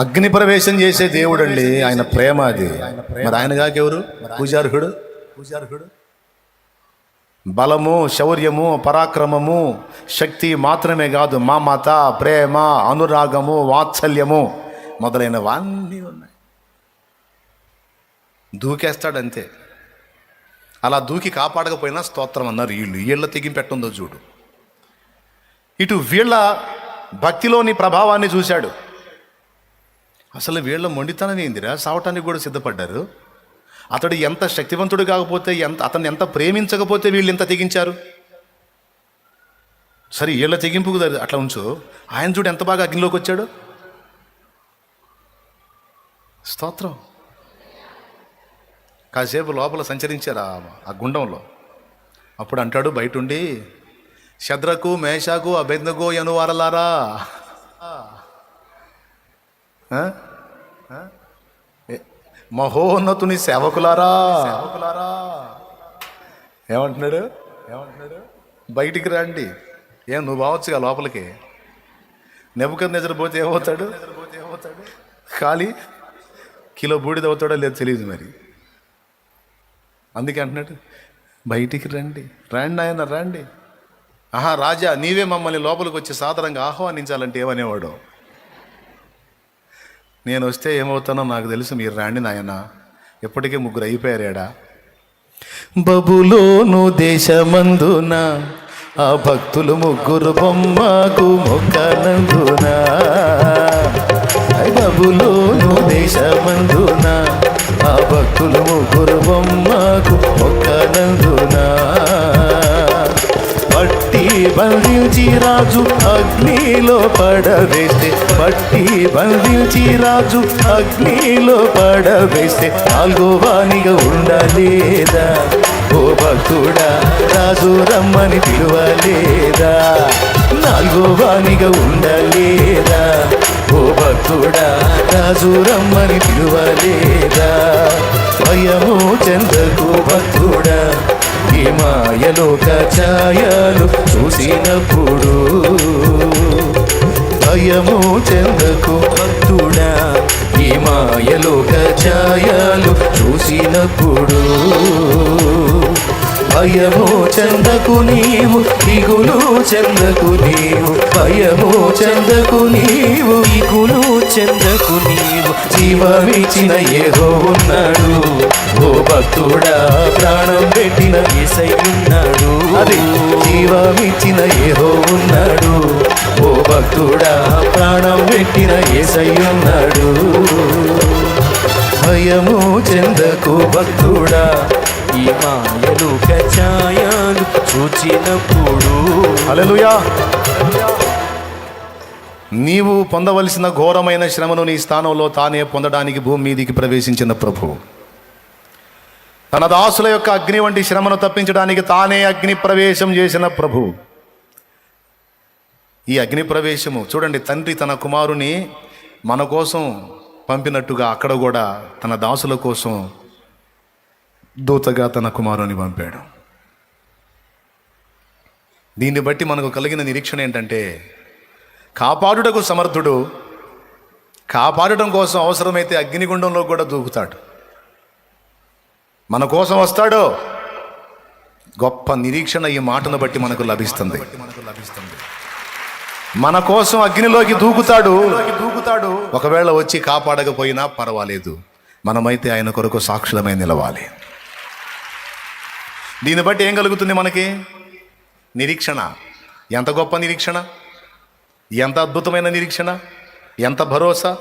అగ్ని ప్రవేశం చేసే దేవుడు అండి ఆయన ప్రేమ అది. మరి ఆయన కాకెవరు పూజార్హుడు? పూజార్హుడు? బలము శౌర్యము పరాక్రమము శక్తి మాత్రమే కాదు. మమత ప్రేమ అనురాగము వాత్సల్యము మొదలైనవన్నీ ఉన్నాయి. దూకేస్తాడంతే. అలా దూకి కాపాడకపోయినా స్తోత్రం అన్నారు వీళ్ళు. వీళ్ళ తెగింపెట్టుందో చూడు. ఇటు వీళ్ళ భక్తిలోని ప్రభావాన్ని చూశాడు. అసలు వీళ్ళ మొండితనం ఏందిరా సావటానికి కూడా సిద్ధపడ్డారు? అతడు ఎంత శక్తివంతుడు కాకపోతే ఎంత అతన్ని ఎంత ప్రేమించకపోతే వీళ్ళు ఎంత తెగించారు? సరే వీళ్ళ తెగింపు అట్లా ఉంచు. ఆయన చూడు ఎంత బాగా అగ్నిలోకి వచ్చాడు. స్తోత్రం. కాసేపు లోపల సంచరించారు ఆ- గుండంలో. అప్పుడు అంటాడు బయటుండి శద్రకు మేషాకు అభెజ్ఞగో అనువారలారా మహోన్నతుని సేవకులారా? సేవకులారా? ఏమంటున్నాడు? ఏమంటున్నాడు? బయటికి రండి. ఏం నువ్వు బావచ్చుగా లోపలికి? నెబుకర్ నిద్రపోతే ఏమవుతాడు? ఖాళీ? కిలో బూడిద అవుతాడో లేదు తెలియదు మరి. అందుకే అంటున్నాడు బయటికి రండి. రండి ఆయన రండి. ఆహా రాజా నీవే మమ్మల్ని లోపలికి వచ్చి సాధారణంగా ఆహ్వానించాలంటే ఏమనేవాడు? నేను వస్తే ఏమవుతానో నాకు తెలుసు మీరు రాండి నాయన. ఎప్పటికీ ముగ్గురు అయిపోయారేడా? బబులోను దేశమందున ఆ భక్తులు ముగ్గురు బొమ్మకు మొక్కనందున. బబులోను దేశమందున ఆ భక్తులు ముగ్గురు బొమ్మకు మొక్కనందున. బంధించి రాజు అగ్నిలో పడవేస్తే పట్టి బంధించి రాజు అగ్నిలో పడవేస్తే నాలుగో వాణిగా ఉండలేదా? ఓ భక్తుడా రాజు రమ్మని పిలువలేదా? నాలుగో వాణిగా ఉండలేదా? ఓ భక్తుడా రాజు రమ్మని పిలువలేదా? భయము చెందకు భక్తుడా మాయలోక ఛాయలు చూసినప్పుడు భయము చెందకు భక్తుడా ఈ మాయలోక ఛాయలు చూసినప్పుడు భయము చెందకు నీవు దిగులు చెందకు నీవు. భయము చెందకు నీవు దిగులు చెందకు నీవు. జీవమిచ్చిన ఏదో ఉన్నాడు. ఓ భక్తుడా ప్రాణం పెట్టిన ఏసై ఉన్నాడు. అది. జీవమిచ్చిన ఏదో ఉన్నాడు. ఓ భక్తుడా ప్రాణం పెట్టిన ఏసై ఉన్నాడు. భయము చెందకు భక్తుడా ఈ మాయలు కచాయాలు చూచినప్పుడు. హల్లెలూయా. నీవు పొందవలసిన ఘోరమైన శ్రమను నీ స్థానంలో తానే పొందడానికి భూమి మీదికి ప్రవేశించిన ప్రభు. తన దాసుల యొక్క అగ్ని వంటి శ్రమను తప్పించడానికి తానే అగ్ని ప్రవేశం చేసిన ప్రభు. ఈ అగ్ని ప్రవేశము చూడండి తండ్రి తన కుమారుని మన కోసం పంపినట్టుగా అక్కడ కూడా తన దాసుల కోసం దూతగా తన కుమారుని పంపాడు. దీన్ని బట్టి మనకు కలిగిన నిరీక్షణ ఏంటంటే కాపాడుటకు సమర్థుడు కాపాడటం కోసం అవసరమైతే అగ్నిగుండంలో కూడా దూకుతాడు. మన కోసం వస్తాడో. గొప్ప నిరీక్షణ ఈ మాటను బట్టి మనకు లభిస్తుంది. మన కోసం అగ్నిలోకి దూకుతాడు. దూకుతాడు ఒకవేళ వచ్చి కాపాడకపోయినా పర్వాలేదు. మనమైతే ఆయన కొరకు సాక్షులమై నిలవాలి. దీన్ని బట్టి ఏం కలుగుతుంది మనకి? నిరీక్షణ. ఎంత గొప్ప నిరీక్షణ? ఎంత అద్భుతమైన నిరీక్షణ? ఎంత భరోసా?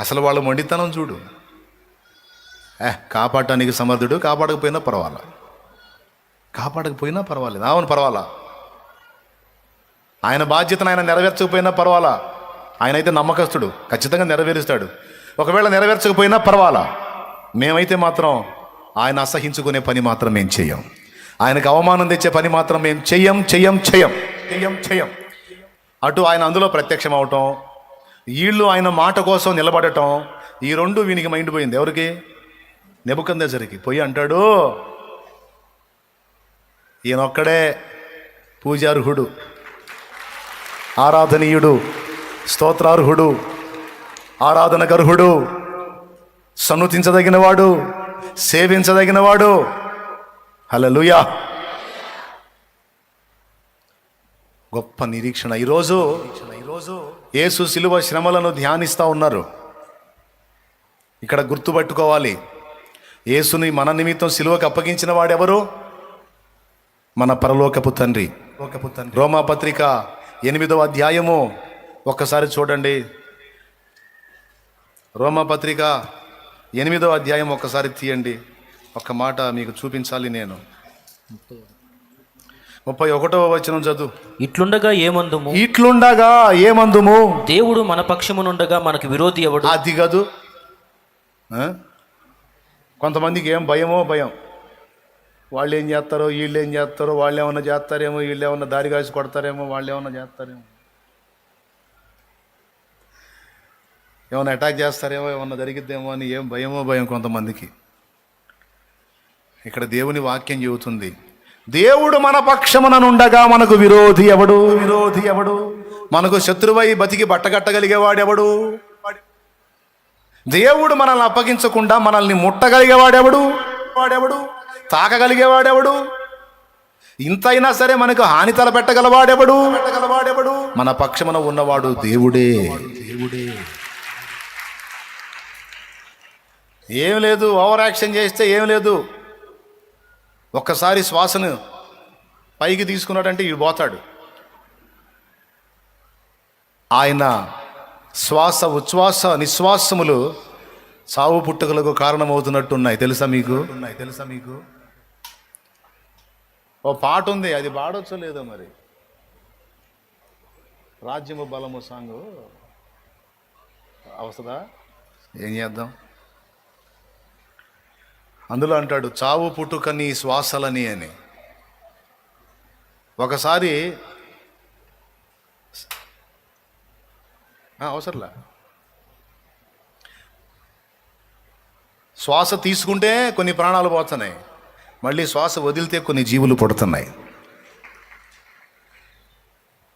అసలు వాళ్ళ మొండితనం చూడు. కాపాడటానికి సమర్థుడు కాపాడకపోయినా పర్వాలా? కాపాడకపోయినా పర్వాలేదు. అవును పర్వాలా. ఆయన బాధ్యతను ఆయన నెరవేర్చకపోయినా పర్వాలా. ఆయన అయితే నమ్మకస్తుడు ఖచ్చితంగా నెరవేరుస్తాడు. ఒకవేళ నెరవేర్చకపోయినా పర్వాలా. మేమైతే మాత్రం ఆయన అసహించుకునే పని మాత్రం మేము చేయం. ఆయనకు అవమానం తెచ్చే పని మాత్రం మేము చెయ్యం చెయ్యం చెయ్యం చెయ్యం చెయ్యం అటు ఆయన అందులో ప్రత్యక్షం అవటం వీళ్ళు ఆయన మాట కోసం నిలబడటం ఈ రెండు వీనికి మైండ్ పోయింది. ఎవరికి? నెబుకందజరికి పోయి అంటాడు ఈయనొక్కడే పూజార్హుడు ఆరాధనీయుడు స్తోత్రార్హుడు ఆరాధనగర్హుడు సన్నుతించదగినవాడు సేవించదగినవాడు. హలలుయా గొప్ప నిరీక్షణ. ఈరోజు ఈరోజు యేసు శిలువ శ్రమలను ధ్యానిస్తూ ఉన్నారు. ఇక్కడ గుర్తుపట్టుకోవాలి. యేసుని మన నిమిత్తం శిలువకు అప్పగించిన వాడెవరు? మన పరలోకపు తండ్రి. రోమా పత్రిక ఎనిమిదవ అధ్యాయము. ఒక్కసారి చూడండి. రోమా పత్రిక ఎనిమిదవ అధ్యాయం ఒక్కసారి తీయండి. ఒక్క మాట మీకు చూపించాలి నేను. ముప్పై ఒకటవ వచనం చదువు. ఇట్లుండగా ఏమందుము? ఇట్లుండగా ఏమందుము? దేవుడు మన పక్షమునుండగా మనకు విరోధి ఎవడు? అది కాదు? కొంతమందికి ఏం భయమో భయం. వాళ్ళు ఏం చేస్తారో వీళ్ళు ఏం చేస్తారో వాళ్ళు ఏమన్నా చేస్తారేమో వీళ్ళు ఏమన్నా దారి కాసి కొడతారేమో వాళ్ళు ఏమన్నా చేస్తారేమో. ఏమన్నా అటాక్ చేస్తారేమో ఏమన్నా జరిగిద్దేమో అని ఏం భయమో భయం కొంతమందికి. ఇక్కడ దేవుని వాక్యం చెబుతుంది. దేవుడు మన పక్షముననుండగా మనకు విరోధి ఎవడు? విరోధి ఎవడు? మనకు శత్రువై బతికి బట్టగట్టగలిగేవాడెవడు? దేవుడు మనల్ని అప్పగించకుండా మనల్ని ముట్టగలిగేవాడెవడు? వాడెవడు? తాకగలిగేవాడెవడు? ఇంతైనా సరే మనకు హాని తలపెట్టగలవాడెవడు? పెట్టగలవాడెవడు మన పక్షమున ఉన్నవాడు దేవుడే. దేవుడే ఏం లేదు ఓవర్ యాక్షన్ చేస్తే ఏం లేదు. ఒక్కసారి శ్వాసను పైకి తీసుకున్నాడంటే ఇవి పోతాడు. ఆయన శ్వాస ఉచ్ఛ్వాస నిశ్వాసములు చావు పుట్టుకలకు కారణమవుతున్నట్టున్నాయి. తెలుసా మీకు? ఉన్నాయి. తెలుసా మీకు? ఓ పాట ఉంది. అది పాడొచ్చో లేదో మరి? రాజ్యము బలము సాంగ్. వస్తుందా ఏం చేద్దాం? అందులో అంటాడు చావు పుట్టుక నీ శ్వాసలని అని. ఒకసారి అవసరంలా. శ్వాస తీసుకుంటే కొన్ని ప్రాణాలు పోతున్నాయి. మళ్ళీ శ్వాస వదిలితే కొన్ని జీవులు పుడుతున్నాయి.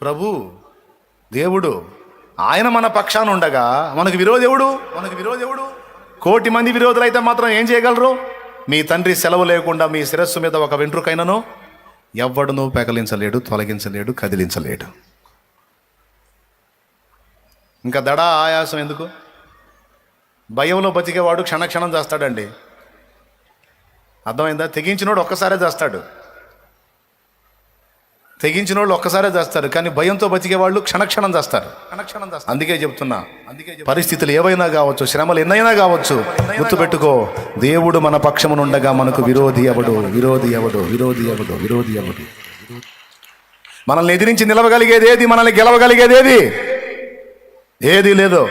ప్రభు దేవుడు ఆయన మన పక్షాన ఉండగా మనకు విరోధెవడు మనకు విరోధెవడు కోటి మంది విరోధులైతే మాత్రం ఏం చేయగలరు? మీ తండ్రి సెలవు లేకుండా మీ శిరస్సు మీద ఒక వెంట్రుకైనను ఎవ్వడును పెకలించలేడు తొలగించలేడు కదిలించలేడు. ఇంకా దడ ఆయాసం ఎందుకు? భయంలో బతికేవాడు క్షణక్షణం చేస్తాడండి. అర్థమైందా? తెగించినోడు ఒక్కసారే చేస్తాడు. తెగించిన వాళ్ళు ఒక్కసారే చేస్తారు కానీ భయంతో బతికే వాళ్ళు క్షణక్షణం చేస్తారు. క్షణక్షణం అందుకే చెప్తున్నా అందుకే పరిస్థితులు ఏవైనా కావచ్చు శ్రమలు ఎన్నైనా కావచ్చు గుర్తుపెట్టుకో దేవుడు మన పక్షమునుండగా మనకు విరోధి ఎవడు? విరోధి ఎవడు? విరోధి ఎవడు? విరోధి ఎవడు? మనల్ని ఎదిరించి నిలవగలిగేది ఏది? మనల్ని గెలవగలిగేది ఏది లేదో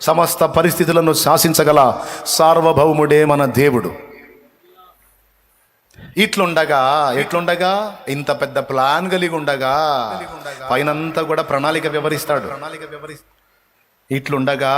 సమస్త పరిస్థితులను శాసించగల సార్వభౌముడే మన దేవుడు. ఇట్లుండగా ఎట్లుండగా? ఇంత పెద్ద ప్లాన్ కలిగి ఉండగా పైనంతా కూడా ప్రణాళిక వివరిస్తాడు. ఇట్లుండగా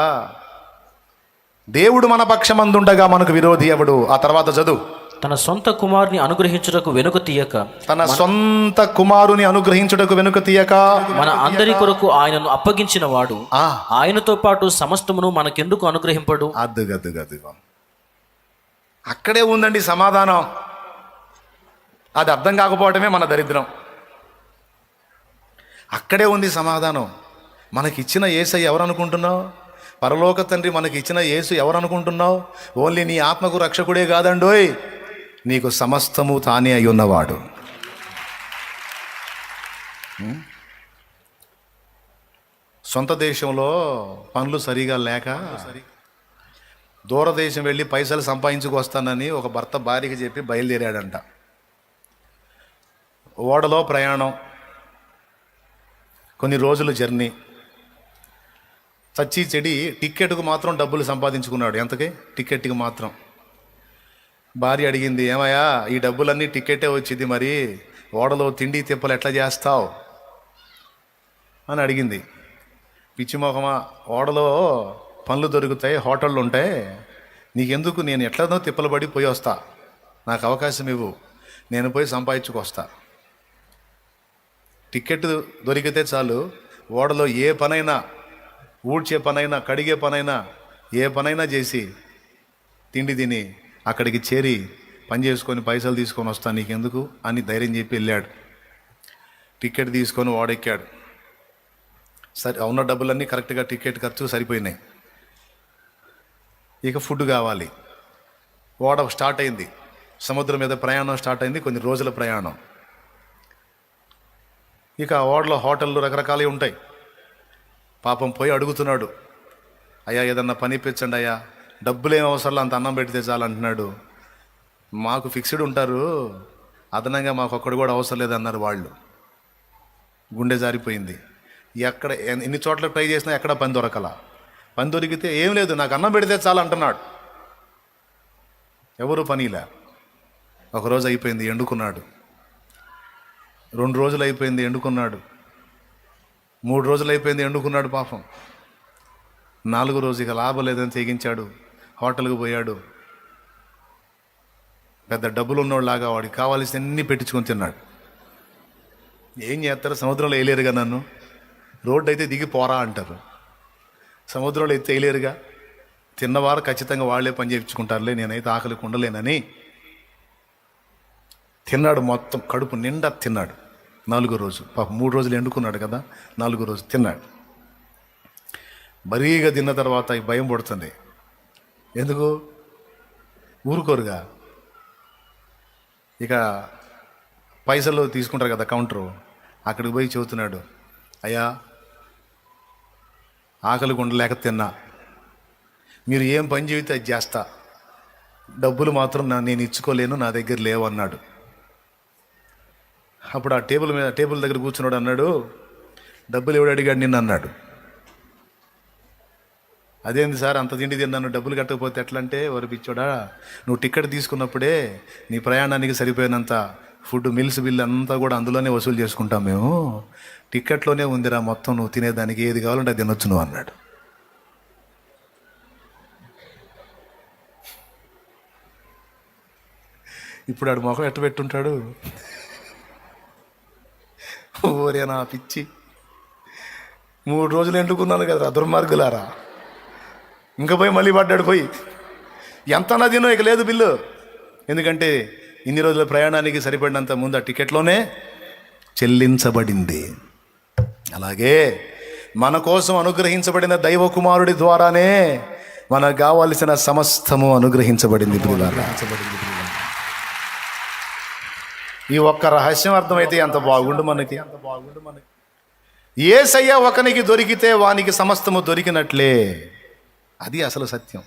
దేవుడు మన పక్షమందుండగా మనకు విరోధి ఎవడు? ఆ తర్వాత చదువు. తన సొంత కుమారుని అనుగ్రహించుటకు వెనుక తీయక తన సొంత కుమారుని అనుగ్రహించుటకు వెనుక తీయక? మన అందరి కొరకు ఆయనను అప్పగించిన వాడు ఆయనతో పాటు సమస్తమును మనకెందుకు అనుగ్రహింపడు? అద్దు గద్దు గద్దు అక్కడే ఉందండి సమాధానం. అది అర్థం కాకపోవటమే మన దరిద్రం. అక్కడే ఉంది సమాధానం. మనకిచ్చిన ఏసై ఎవరు అనుకుంటున్నావు పరలోక తండ్రి మనకి ఇచ్చిన యేసు ఎవరనుకుంటున్నావు? ఓన్లీ నీ ఆత్మకు రక్షకుడే కాదండోయ్. నీకు సమస్తము తానే అయి ఉన్నవాడు సొంత దేశంలో పనులు సరిగా లేక దూరదేశం వెళ్ళి పైసలు సంపాదించుకొస్తానని ఒక భర్త భార్యకి చెప్పి బయలుదేరాడంట. ఓడలో ప్రయాణం. కొన్ని రోజులు జర్నీ. చచ్చి చెడి టిక్కెట్కు మాత్రం డబ్బులు సంపాదించుకున్నాడు. ఎంతకి? టిక్కెట్కి మాత్రం. భార్య అడిగింది ఏమయ్యా ఈ డబ్బులన్నీ టిక్కెటే వచ్చింది మరి. ఓడలో తిండి తిప్పలు ఎట్లా చేస్తావు? అని అడిగింది. పిచ్చిమోహమా ఓడలో పనులు దొరుకుతాయి హోటళ్ళు ఉంటాయి. నీకెందుకు? నేను ఎట్లనో తిప్పలు పడి పోయి వస్తా. నాకు అవకాశం ఇవ్వు. నేను పోయి సంపాదించుకొస్తా టికెట్ దొరికితే చాలు. ఓడలో ఏ పనైనా ఊడ్చే పనైనా కడిగే పనైనా ఏ పనైనా చేసి తిండి తిని అక్కడికి చేరి పని చేసుకొని పైసలు తీసుకొని వస్తాను నీకెందుకు అని ధైర్యం చెప్పి వెళ్ళాడు. టికెట్ తీసుకొని వాడెక్కాడు. సరే ఉన్న డబ్బులన్నీ కరెక్ట్గా టికెట్ ఖర్చు సరిపోయినాయి. ఇక ఫుడ్ కావాలి. ఓడ స్టార్ట్ అయింది. సముద్రం మీద ప్రయాణం స్టార్ట్ అయింది కొన్ని రోజుల ప్రయాణం. ఇక ఓడలో హోటళ్ళు రకరకాలవి ఉంటాయి. పాపం పోయి అడుగుతున్నాడు. అయ్యా ఏదన్నా పని ఇప్పించండి అయ్యా. డబ్బులు ఏం అవసరం అంత అన్నం పెడితే చాలంటున్నాడు మాకు ఫిక్స్డ్ ఉంటారు. అదనంగా మాకు ఒక్కడు కూడా అవసరం లేదన్నారు వాళ్ళు. గుండె జారిపోయింది. ఎక్కడ ఎన్ని చోట్ల ట్రై చేసినా ఎక్కడ పని దొరకల. పని దొరికితే ఏం లేదు నాకు అన్నం పెడితే చాలు అంటున్నాడు. ఎవరు పనిలే. ఒకరోజు అయిపోయింది ఎండుకున్నాడు. రెండు రోజులు అయిపోయింది ఎండుకున్నాడు. మూడు రోజులు అయిపోయింది ఎండుకున్నాడు పాపం. నాలుగు రోజు ఇక లాభం లేదని తెగించాడు. హోటల్కి పోయాడు. పెద్ద డబ్బులు ఉన్నోళ్ళలాగా వాడికి కావాల్సిన అన్ని పెట్టించుకొని తిన్నాడు. ఏం చేస్తారు? సముద్రంలో వేయలేరుగా నన్ను? రోడ్డు అయితే దిగి పోరా అంటారు. సముద్రంలో ఎత్తి వేయలేరుగా తిన్నవారు ఖచ్చితంగా వాళ్ళే పని చేయించుకుంటారులే నేనైతే ఆకలికి ఉండలేనని. తిన్నాడు మొత్తం కడుపు నిండా తిన్నాడు. నాలుగో రోజు. పాప మూడు రోజులు ఎండుకున్నాడు కదా నాలుగో రోజు తిన్నాడు. బరీగా తిన్న తర్వాత ఈ భయం పడుతుంది. ఎందుకు? ఊరుకోరుగా. ఇక పైసలు తీసుకుంటారు కదా కౌంటరు అక్కడికి పోయి చెబుతున్నాడు అయ్యా ఆకలి ఉండలేక తిన్నా. మీరు ఏం పని చెబితే అది చేస్తా. డబ్బులు మాత్రం నా నేను ఇచ్చుకోలేను నా దగ్గర లేవు అన్నాడు. అప్పుడు ఆ టేబుల్ మీద టేబుల్ దగ్గర కూర్చున్నాడు అన్నాడు డబ్బులు ఎవడు అడిగాడు నిన్ను? అన్నాడు. అదేంది సార్ అంత తిండి తిన్నాను డబ్బులు కట్టకపోతే ఎట్లా అంటే ఎవరు పిచ్చోడా నువ్వు టికెట్ తీసుకున్నప్పుడే నీ ప్రయాణానికి సరిపోయినంత ఫుడ్ మిల్స్ బిల్ అంతా కూడా అందులోనే వసూలు చేసుకుంటాం మేము. టికెట్లోనే ఉందిరా మొత్తం నువ్వు తినేదానికి ఏది కావాలంటే అది తినొచ్చు నువ్వు అన్నాడు. ఇప్పుడు ఆడు మొఖం ఎట్ట పెట్టుంటాడు? ఓరే నా పిచ్చి. మూడు రోజులు ఎండుకున్నాను కదా దుర్మార్గులారా. ఇంకా పోయి మళ్ళీ పడ్డాడు పోయి. ఎంత నదినో ఇక లేదు బిల్లు. ఎందుకంటే ఇన్ని రోజుల ప్రయాణానికి సరిపడినంత ముందు ఆ టికెట్లోనే చెల్లించబడింది. అలాగే మన కోసం అనుగ్రహించబడిన దైవ కుమారుడి ద్వారానే మనకు కావలసిన సమస్తము అనుగ్రహించబడింది అనుగ్రహించబడింది ఈ ఒక్క రహస్యం అర్థమైతే ఎంత బాగుండు మనకి? ఎంత బాగుండు మనకి ఏసయ్య ఒకనికి దొరికితే వానికి సమస్తము దొరికినట్లే. అది అసలు సత్యం.